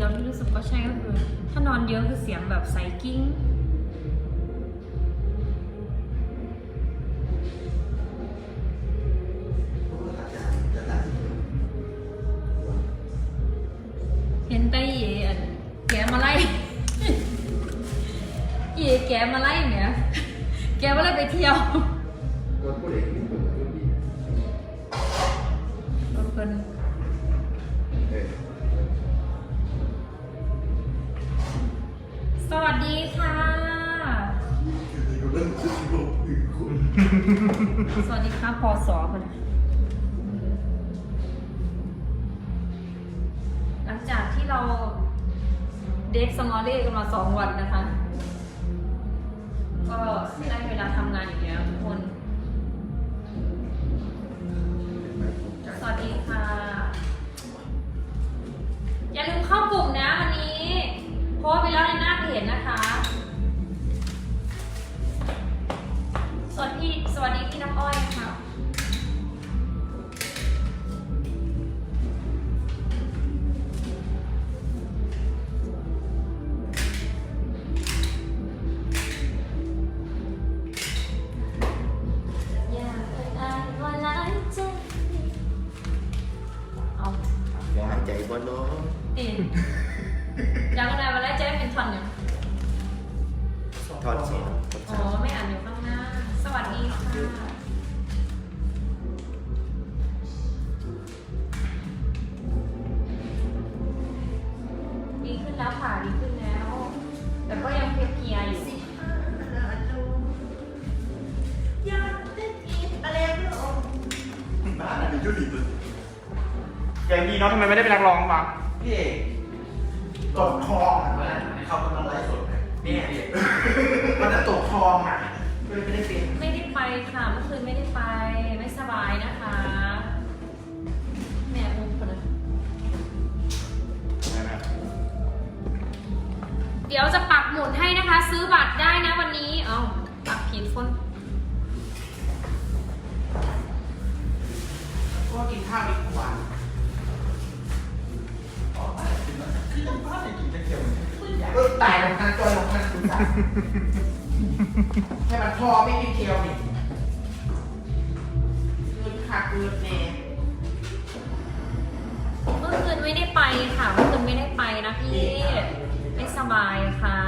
ดียวที่รู้สึกว่าใช่ก็คือ ถ้านอนเยอะคือเสียงแบบใสกิ้งเห็นแต่เย่อันแกมาไล่เย่แกมาไล่เนี่ย แกมาไล่ไปเที่ยว เราเดทสมอลเล่กันมาสองวันนะคะ ก็ได้เวลาทำงานอีกแล้วทุกคน สวัสดีค่ะ อย่าลืมเข้ากลุ่มนะวันนี้โพสไปแล้วในหน้า หายใจบ่เนาะตีนอยากอะไรมาไล่ใจเป็นท่อนเนี่ยทอดเสียงอ๋อไม่อ่านอยู่ข้างหน้า สวัสดีค่ะ เนาะทำไมไม่ได้เป็นนักร้องวะพี่เอกตกคลองอะมันเขากำลังไลฟ์สดไงเนี่ยมันจะตกคลองอะก็เลยไม่ได้เป็นไม่ได้ไปค่ะเมื่อคืนไม่ได้ไปไม่สบายนะคะแม่อุ้มคนนั้นเดี๋ยวจะปักหมุดให้นะคะ ซื้อบัตรได้นะวันนี้เอาปักผิดคนก็กินข้าวดีก ตายลงทางจอยลงทางคุณสาให้มันพอไม่กินเคียวนี่เกินขาดเกินแน่เมื่อคืนไม่ได้ไปค่ะ เมื่อคืนไม่ได้ไปนะพี่ ไม่สบายค่ะ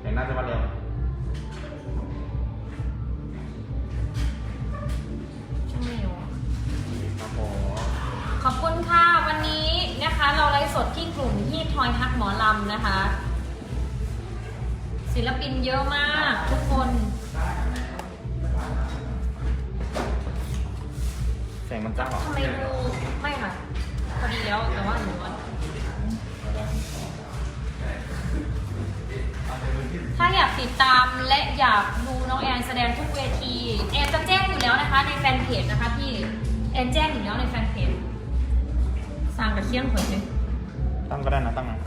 เห็นน่าจะมาเร็ว อยฮักหมอลำนะคะ ศิลปินเยอะมากทุกคนเสียงมันจ้าเหรอทำไมดูไม่ค่ะพอดีแล้วแต่ว่าหนูว่าถ้าอยากติดตามและอยากดูน้องแอนแสดงทุกเวที แอนจะแจ้งอยู่แล้วนะคะ ในแฟนเพจนะคะพี่ แอนแจ้งอยู่แล้วในแฟนเพจ สร้างกับเคี่ยงคนเลย ตั้งก็ได้นะตั้งนะ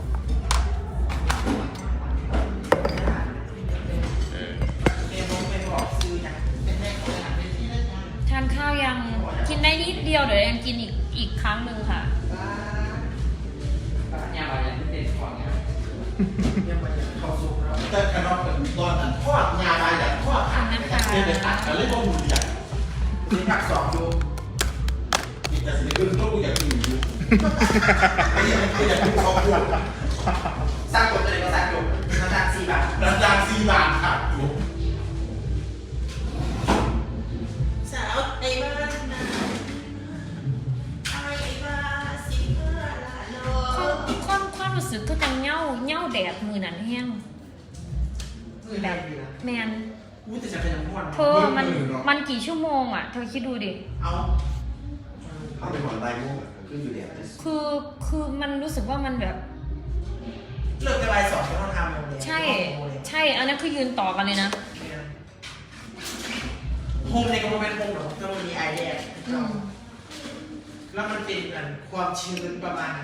ทานข้าวยังกินได้นิดเดียวเดี๋ยวแอนกินอีกอีกครั้งหนึ่งค่ะ แต่ขนมตอนนั้นทอดงาบายอย่างทอดขาดเนี่ยเลยตัดกันเลยว่าหุ่นใหญ่นี่ผักสองอยู่กินแต่สิ่งอื่นก็กูอยากกินอยู่ ไม่อยากไม่ยากกินเขาพูดสร้างกฎอะไรก็สร้างอยู่นาฬิกาสี่บาทนาฬิกาสี่บาทครับอยู่สาวไอ้บ้านนะไอ้บ้านสิเพื่อละโลความความรู้สึกก็จะเง่าเง่าแดดมือนั้นแห้งแบบแมนอุ้ยแต่จะเป็นยังม่นเธอมันมันกี่ชั่วโมงอะ เธอคิดดูดิ เอา เอาไปหมอนใบม่วง ขึ้นอยู่เดียวคือคือมันรู้สึกว่ามันแบบ เลิกไปใบสองก็ต้องทำโมเดลใช่ ใช่ อันนั้นคือยืนต่อกันเลยนะ โฮมในกระบวนการโฮมหรอจะมีไอเดียอืม แล้วมันเป็นแบบความชื้นประมาณ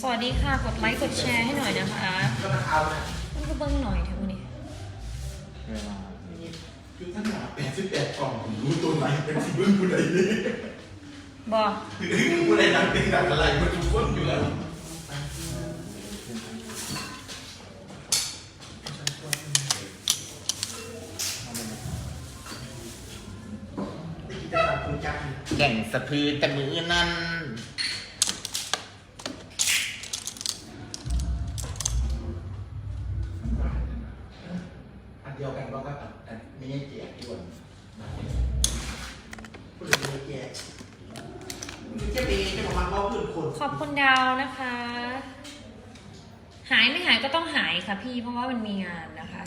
สวัสดีค่ะ กดไลค์ กดแชร์ให้หน่อยนะคะก็มันเอานะมันก็เบิ้งหน่อยเถอะวันนี้เวลาคือตั้งแต่แปดสิบแปดกล่องผมรู้ตัวไหนเป็นที่เบื้องผู้ใดนี่ บอกผู้ใดดังเป็นดังอะไรมันทุกคนอยู่แล้วแก่งสะพือแต่มือนั่นอันเดียวกันก็กับอันไม่ใช่แจกด่วนผู้ใดไม่แจกมันจะเป็นจะมาเล่าเพื่อนคน ขอบคุณดาวนะคะ หายไม่หายก็ต้องหายค่ะพี่ เพราะว่ามันมีงานนะคะ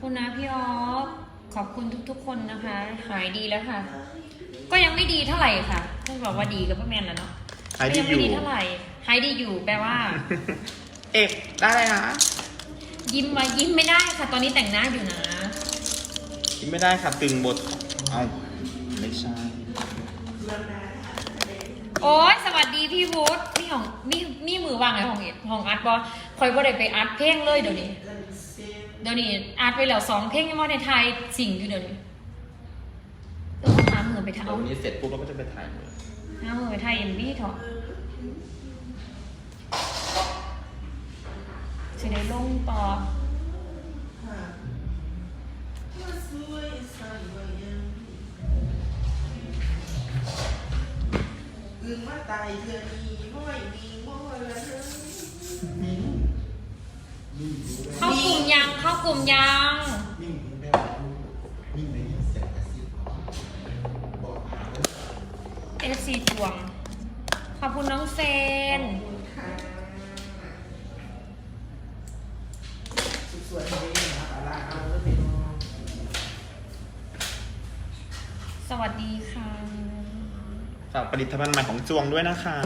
คุณนะพี่ออฟขอบคุณทุกๆ คนนะคะ หายดีแล้วค่ะ ก็ยังไม่ดีเท่าไหร่ค่ะต้องบอกว่าดีกับพ่อแมนแล้วเนาะหายดีก็งอไม่ยู่ดีเท่าไหร่หายดีอยู่แปลว่า เอกได้เลยนะยิ้มมายิ้มไม่ได้ค่ะ ตอนนี้แต่งหน้าอยู่นะ กินไม่ได้ค่ะตึงบทเอาไม่ใช่โอ้ยสวัสดีพี่วุฒิมีของมีมีมือวางไงของเอ็ดของอาร์ตบอคอยบ่ได้ไปอาร์ตเพลงเลยเดี๋ยวนี้ เดี๋ยวนี้อาร์ตไปแล้วสองเพลงยังว่าในไทยสิ่งอยู่เดี๋ยวนี้ต้องหามือไปเดี๋ยวทำวันนี้เสร็จปุ๊บเราก็จะไปถ่ายเลยหามือไปไทยเอ็มวีเถอะจะได้ลงต่อ อึงมาตายเธอนีม้อยมีม้อยละเธอนิ่งนิ่งดูได้ เข้ากลุ่มยังเข้ากลุ่มยังนิ่งดูได้นิ่งในเสียงกระซิบบอกหาเลยเอฟซีทวง ขอบคุณน้องเฟนค่ะสวยๆเลยนะปลาร้าเอาแล้วเป็นสวัสดีค่ะ ฝากผลิตภัณฑ์ใหม่ของจวงด้วยนะคะ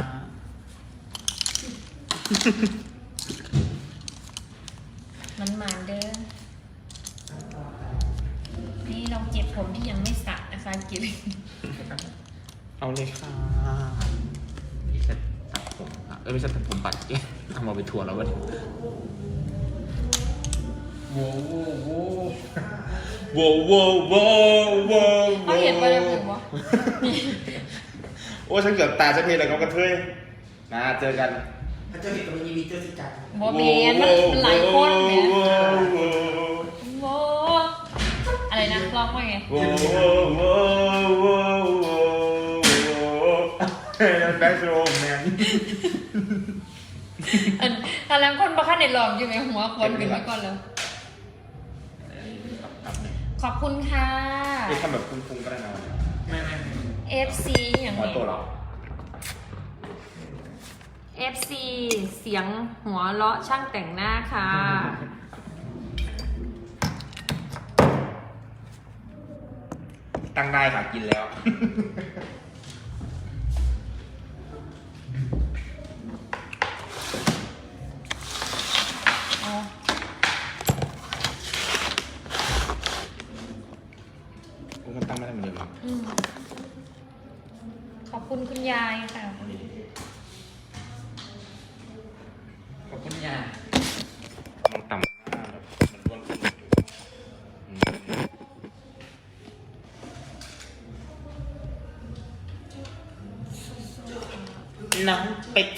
มันมาเด้อ นี่เราเก็บผมที่ยังไม่สระนะคะเก็บเอาเลยค่ะนี่เสร็จตัดผมค่ะเอ้ยไม่ใช่ตัดผมปัดเจ๊เอามาไปทัวร์แล้ววันนี้โว้โว้โว้โว้โว้โว้โว้เขาเห็นไปเลยผมวะโอ้ฉันเกือบตายสักทีแล้วก็กระเทยมาเจอกัน พระเจ้าเห็นตัวนี้มีเจ้าสิจักรโบเมนมันมันหลายคนแหมโว้โว้โบอะไรนะร้องว่าไงโว้โว้โว้โว้โว้เฮ้ยแบ็คโรมแมนอันตอนแรกคนประคันในลองอยู่ไหมหัวคนขึ้นมาก่อนแล้วขอบคุณค่ะนี่ทำแบบฟุ้งๆก็ได้นะไม่ไม่ไม่ FC อย่างหัวนี้ตัวเรา FC เสียงหัวเราะช่างแต่งหน้าค่ะ ตั้งได้ค่ะกินแล้วอ๋อมันตั้งไม่ได้เหมือนเดิมหรออืมขอบคุณคุณยายค่ะ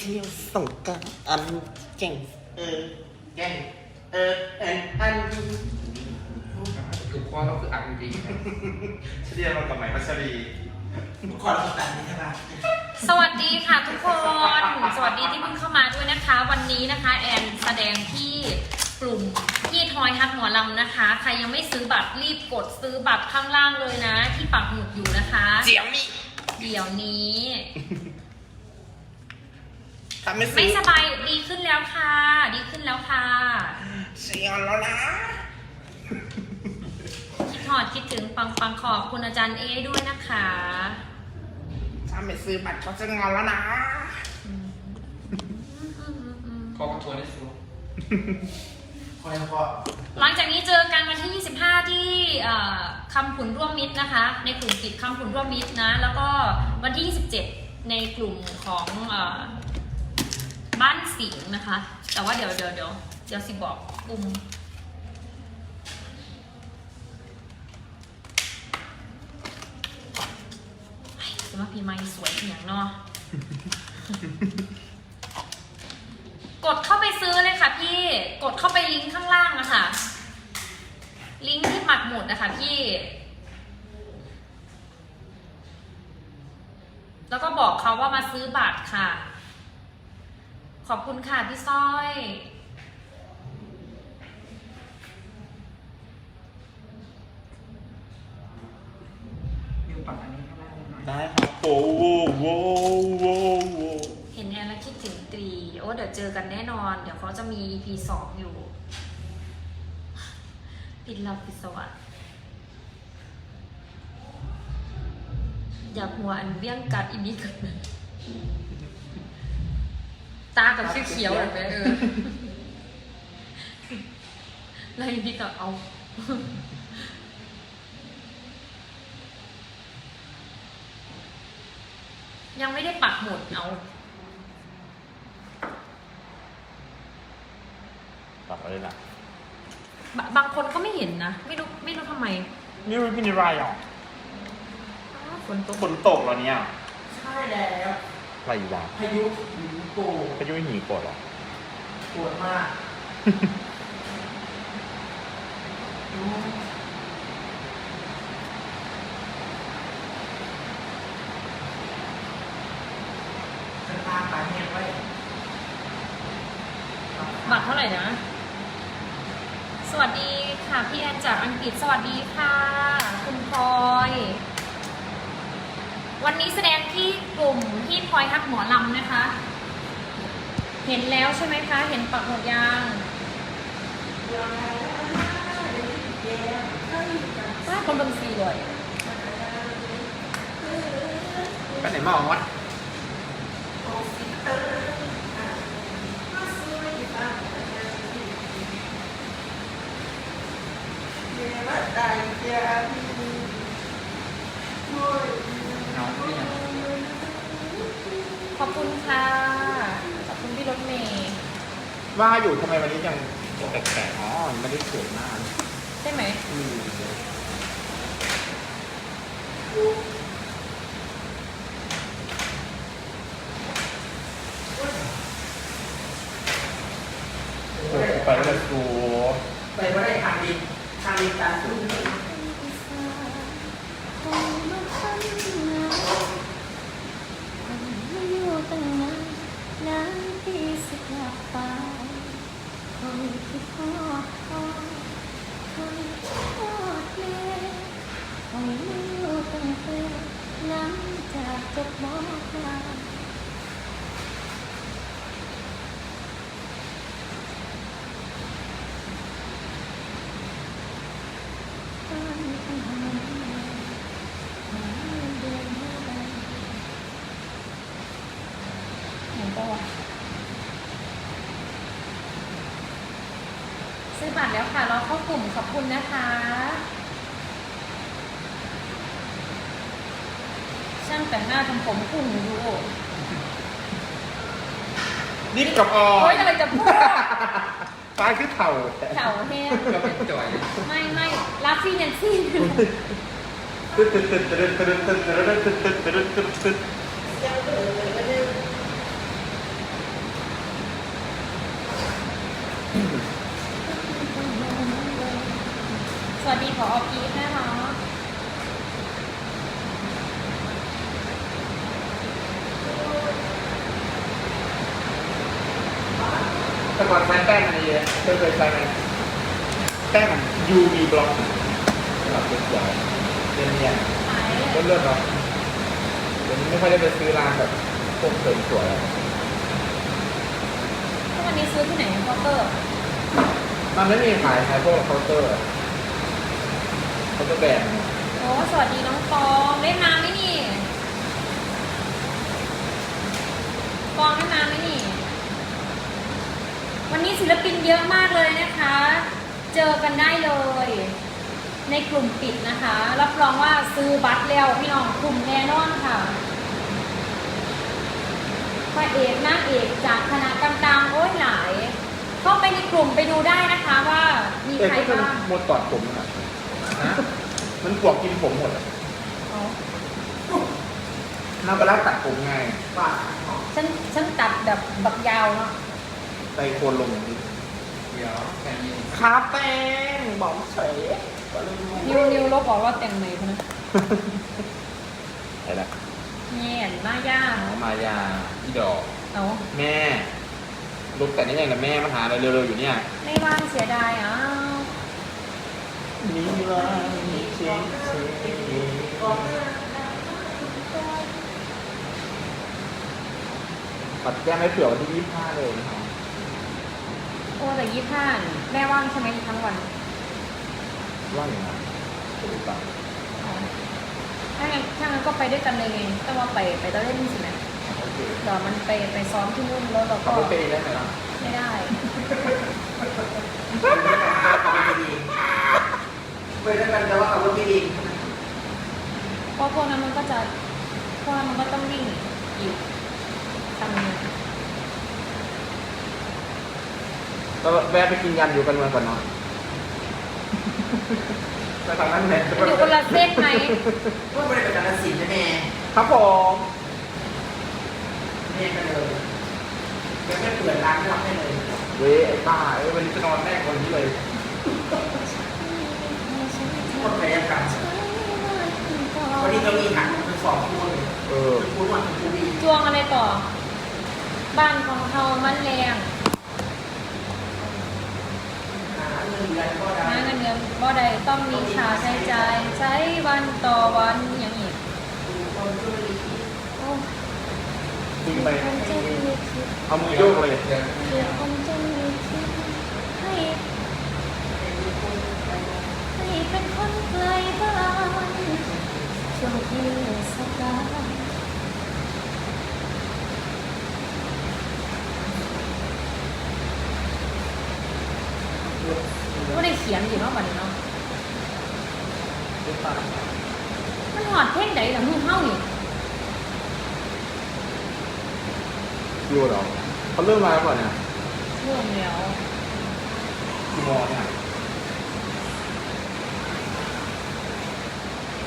ที่ยวสงกรานต์อันเจ๋งเออแกงเออเอออันถูกคอเราคืออักจริงเฉลี่ยเรากับใหม่พัชรีก่อนเราตัดนี่ใช่ปะสวัสดีค่ะทุกคน สวัสดีที่เพิ่งเข้ามาด้วยนะคะ วันนี้นะคะ แอนแสดงที่กลุ่มที่ทอยฮักหมอลำนะคะ ใครยังไม่ซื้อบัตรรีบกดซื้อบัตรข้างล่างเลยนะ ที่ปักหมุดอยู่นะคะเจียวนี่เดี๋ยวนี้ ทำไม่ไม่ซื้อสบายดีขึ้นแล้วค่ะ ดีขึ้นแล้วค่ะเสียแล้วนะ คิดถอดคิดถึงปังปังขอบคุณอาจารย์เอด้วยนะคะถ้าไม่ซื้อบัตรก็จะงอนแล้วนะขอคอนโทรลได้สูงคอยพอหลังจากนี้เจอกันวันที่ 25 ที่เอ่อคำผุนร่วมมิตรนะคะ ในกลุ่มปิดคำผุนร่วมมิตรนะ แล้วก็วันที่ 27 ในกลุ่มของเอ่อ บ้านสิงห์นะคะ แต่ว่าเดี๋ยวเดี๋ยวเดี๋ยวเดี๋ยวสิบอกกลุ่มเฮ้ยสมาพีไม้สวยอย่างเนาะกดเข้าไปซื้อเลยค่ะพี่ กดเข้าไปลิงก์ข้างล่างนะคะ ลิงก์ที่ปักหมุดนะคะพี่ แล้วก็บอกเขาว่ามาซื้อบัตรค่ะ ขอบคุณค่ะพี่สร้อยมิวปัดอันนี้ข้างล่างหน่อยได้ครับโอ้โหโว้โว้โว้เห็นแอนแล้วคิดถึงตรี โอ้เดี๋ยวเจอกันแน่นอน เดี๋ยวเขาจะมี EP สองอยู่ ปิดลับปิดสวัสดอยากหัวอันเบี้ยงกัดอีนี้กัน ตากับเขียวๆแบบนี้เออแล้วอีนี้ก็เอา ยังไม่ได้ปักหมุดเอา ปรับอะไรล่ะบะบางคนก็ไม่เห็นนะ ไม่รู้ไม่รู้ทำไมนี่มันเป็นอะไรอะอ้าวฝนตกฝนตกแล้วเนี่ย ใช่แล้ว อะไรวะพายุหินโกพายุหิมะกดเหรอ ปวดมากฉันพาปลาแห้งไว้บัตรเท่าไหร่นะ สวัสดีค่ะพี่แอนจากอังกฤษสวัสดีค่ะ คุณพลอย วันนี้แสดงที่ กลุ่มที่พลอยฮักหมอลำนะคะ เห็นแล้วใช่ไหมคะ เห็นปักหมุดยังว้าคนบังซีเลยไปไหนมาอ๋อน้องเนี่ย ขอบคุณค่ะ ขอบคุณพี่รถเมย์ ว่าอยู่ทำไมวันนี้ยังแปลกๆอ๋อไม่ได้สวยมากใช่ไหมอืมโอ้โหไปแล้วกูไปว่าได้ทางดินทางดินการสู้ น้ำที่สักหลับตาคอยคิดทอดทอดคอยทอดแม่คอยไม่รู้ตั้งแต่น้ำจากจบบอกลา เห็นปะวะ ซื้อบัตรแล้วค่ะเราเข้ากลุ่มขอบคุณนะคะ ช่างแต่งหน้าทำผมกุ้งดูโอ้นี่กับออโอ๊ยอะไรจะพูดฟ้าคือเถ่าเฉาแห้งก็เป็นจ่อย ไม่ไม่รับฟรีแนนซี่ ตึ๊ดตึ๊ดตึ๊ดตึ๊ดตึ๊ดตึ๊ดตึ๊ดตึ๊ดตึ๊ดตึ๊ดตึ๊ดตึ๊ด สวัสดีผอพีทนะคะ แต่ก่อนใช้แป้งอันนี้เคยเคยใช้ไหมแป้งมัน UV block แบบสวยๆเนียนขายๆเลยเลิศๆเนาะเดี๋ยวนี้ไม่ค่อยได้ไปซื้อร้านแบบพวกเสริมสวยอะซื้อที่ไหนเคาน์เตอร์มันไม่มีขายขายพวกเคาน์เตอร์เคาน์เตอร์แบรนด์โอ้สวัสดีน้องฟองเล่นน้ำไหมนี่ฟองเล่นน้ำไหมนี่ วันนี้ศิลปินเยอะมากเลยนะคะ เจอกันได้เลย ในกลุ่มปิดนะคะ รับรองว่าซื้อบัตรแล้วพี่น้องกลุ่มแน่นอนค่ะพระเอกนางเอกจากคณะต่างๆโอ้ยหลายเข้าไปในกลุ่มไปดูได้นะคะว่ามีเอกใครก็เป็นบ้างหมดตอดผมอะนะมันปวกกินผมหมดอะอ๋อน้ำปลาร้าตัดผมไงปากฉันฉันตัดแบบบักยาวเนาะ ไตโคนลงอย่างนี้เดี๋ยวแค่นี้ขาแป้งบอกเฉยนิวนิวลบออกว่าแต่งใหม่พะนะอะไรละแง่นมากย่าอ๋อมายาอีดอก เอาแม่ลูกแต่นี่ยังกับแม่มาหาอะไรเร็วๆอยู่เนี่ย ไม่ว่างเสียดายอ้าวมีว่ามีเช็คปัดแก้มไม่เผื่อวันที่ยี่สิบห้าเลยนะครับโอ้แต่ยี่ห้านี่แม่ว่างใช่ไหมทั้งวันว่าอย่างไรหรือเปล่าอ๋อถ้างั้นถ้างั้นก็ไปด้วยกันเลยไงต้องว่าไปไปตอนเล่นสินะโอเคเดี๋ยวมันไปไปซ้อมที่นู่นแล้วเราขัก็บรถไปเองได้ไหมล่ะไม่ได้ ไปด้วยกันแต่ว่าขับรถไม่ดีเพราะพวกนั้นมันก็จะเพราะว่ามันก็ต้องวิ่งอีกทำงาน ก็แวะไปกินยำอยู่กันเมืองก่อนเนาะไปทางนั้นแหละอยู่คนละเส้นไหมว่าไม่ได้เป็นการสินนะแม่ครับผมแม่ก็เลยยังไม่เปิดร้านรับให้เลยเว้ยไอ้ป้าเอ้ยวันนี้จะนอนแรกคนนี้เลยคนพยายามกันวันนี้ก็มีหันเป็นสองคู่เลยเออเป็นคู่วันเป็นคู่วีจวงอะไรต่อ บ้านของเฮามันแรง หาเงินเดือนก็ได้หาเนเดือนบ่ได้ต้องมีค่าใช้จ่ายใช้วันต่อวันอย่างอีกดูคนก็ดีโอ้ดึงไปคนจะมีคิดเอามือโยกเลยคือคนจะมีคิดให้ให้เป็นคนไกลบ้านโช่วงที่สกายก็ได้เขียนอยู่เนาะบัดนี้เนาะมันหอดเพลงใดหลังมือเฮานี่อยู่เหรอเขาเริ่มมาแล้วก่อนเนี่ยเรื่องแล้วกี่โมงเนี่ย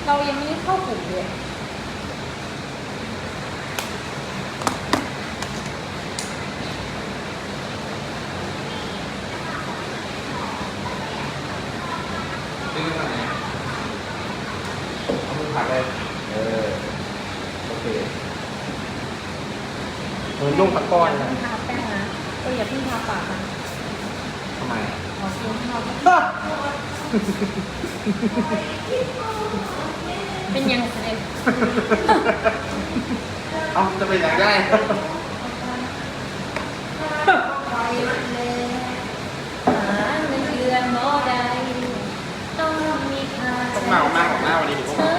เรายังไม่ได้เข้ากลุ่มเลย ดึงมาไหนเอามือผักเลย เออ โอเคเหมือน ลูกตะก้อนอย่านะเพิ่งทาแป้งนะเอออย่าเพิ่งทาปากนะทำไมอะขอซื้อข้าวเป็นยังไงเอาจะไปไหนได้คอยมันเลยหาเงินเดือนบ่ได้ต้องมีค่าต้องมาออกหน้าออกหน้าวันนี้ดิใช้วัน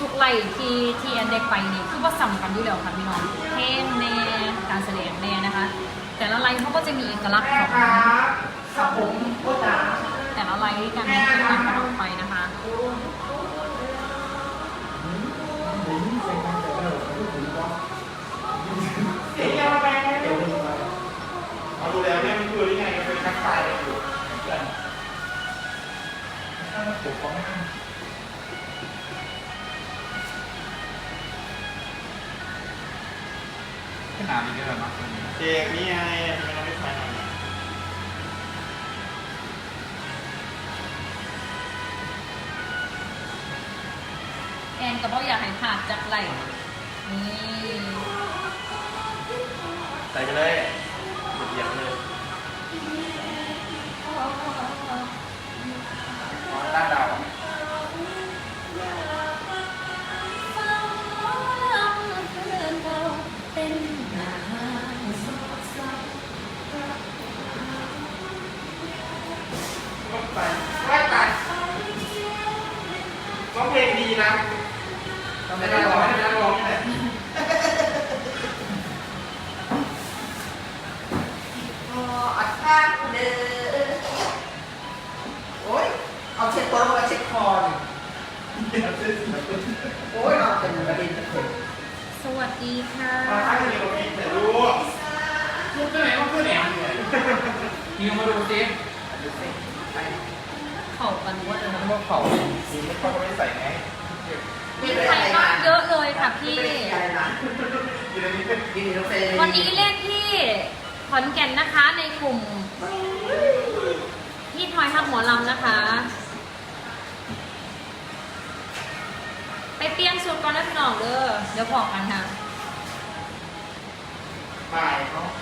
ทุกๆไล่ที่ที่แอนได้ไปนี่คือว่าสำคัญอยู่แล้วค่ะพี่น้องเพลงแน่การแสดงแน่นะคะ แต่ละไลน์เขาก็จะมีเอกลักษณ์ของครับผมโคตรจ๋าแต่ละไล่กันที่ต่างกันออกไปนะคะเสียงยังแรงเดี๋ยวเอาดูแล้วเนี่ยมันคือยังไงมันเป็นทักทายกันอ ยู่ขนาดนี้เลยมั้งเจกนี่ไงทำไมเราไม่ใช้หน่อยแอนก็บอกอยากให้ผ่านจากไหลนี่ใส่ไปเลยเหยียบเลย พลงดีนะทำไมได้ร้องไม่ได้ร้องนี่แหละอ๋ออัดข้างเด้อโอ้ยเอาเช็ดตัวมาเช็ดคอนี่โอ้ยเราเป็นประเด็นเลยสวัสดีค่ะมาทักทีเรากินแต่รู้พูดได้ไหนว่าเพื่อนแหนมเนี่ยยิงมาดูสิเข่ากันว่าเลยพวกเขาทีไม่ค่อยไม่ใส่ไงมี นี้เป็นกินกาแฟวันนี้เล่นที่ขอนแก่นนะคะในกลุ่มพี่ทอยทักหมอลำนะคะ ไปเปลี่ยนสูตรก่อนนะพี่น้องเด้อเดี๋ยวพอกันค่ะบ่ายเนาะ